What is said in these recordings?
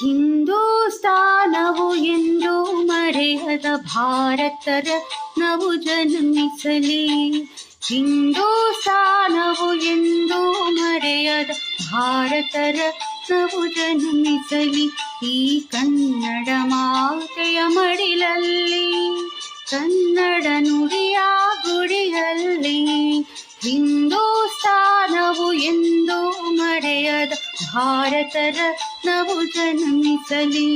ಹಿಂದೂಸ್ತಾನವು ಎಂದು ಮರೆಯದ ಭಾರತರ ನಾವು ಜನ್ಮಿಸಲಿ. ಹಿಂದೂಸ್ತಾನವು ಎಂದು ಮರೆಯದ ಭಾರತರ ನಾವು ಜನ್ಮಿಸಲಿ. ಈ ಕನ್ನಡ ಮಾತೆಯ ಮಡಿಲಲ್ಲಿ, ಕನ್ನಡ ನುಡಿಯ ಗುಡಿಯಲ್ಲಿ, ಹಿಂದೂಸ್ತಾನವು ಎಂದು ಮರೆಯದ ಭಾರತರ రత్నభుజనంతలి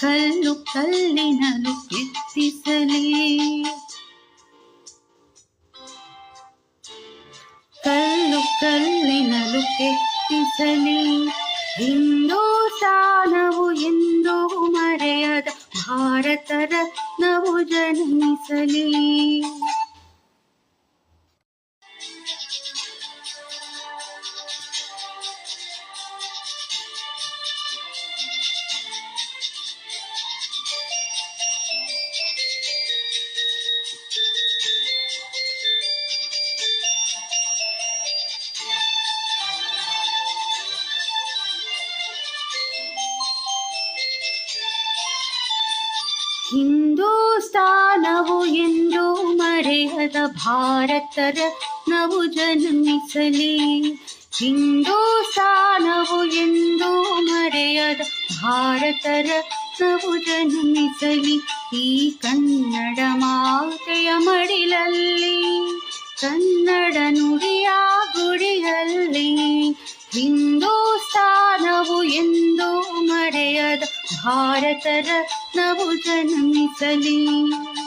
ಕಲ್ಲು ಕಲ್ಲಿನಲು ಕೆತ್ತಿಸಲಿ ಕಲ್ಲು ಕಲ್ಲಿನಲು ಕೆತ್ತಿಸಲಿ ಹಿಂದೂಸ್ತಾನವು ಎಂದು ಹಿಂದೂಸ್ತಾನವು ಎಂದು ಮರೆಯದ ಭಾರತ ರತ್ನವು ಜನ್ಮಿಸಲಿ. ಹಿಂದೂಸ್ತಾನವು ಎಂದು ಮರೆಯದ ಭಾರತ ರತ್ನವು ಜನ್ಮಿಸಲಿ. ಈ ಕನ್ನಡ ಮಾತೆಯ ಮಡಿಲಲ್ಲಿ, ಕನ್ನಡ ನುಡಿಯ ಗುಡಿಯಲ್ಲಿ, ಹಿಂದೂಸ್ತಾನವು ಎಂದು ಮರೆಯದ ಭಾರತ भोजनम्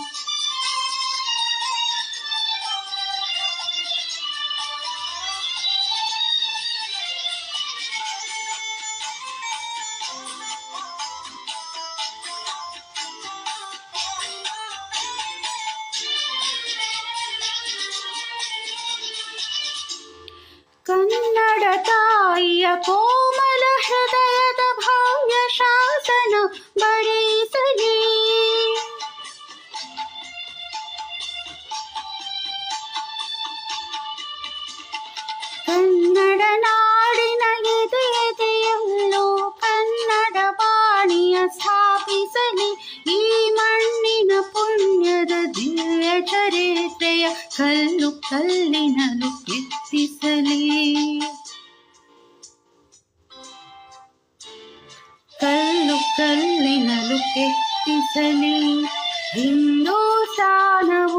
ಪುಣ್ಯದ ದಿವ್ಯ ಚರಿತ್ರೆಯ ಕಲ್ಲು ಕಲ್ಲಿನಲು ಕೆತ್ತಿಸಲಿ ಕಲ್ಲು ಕಲ್ಲಿನಲು ಕೆತ್ತಿಸಲಿ ಹಿಂದೂಸ್ತಾನವು ಎಂದು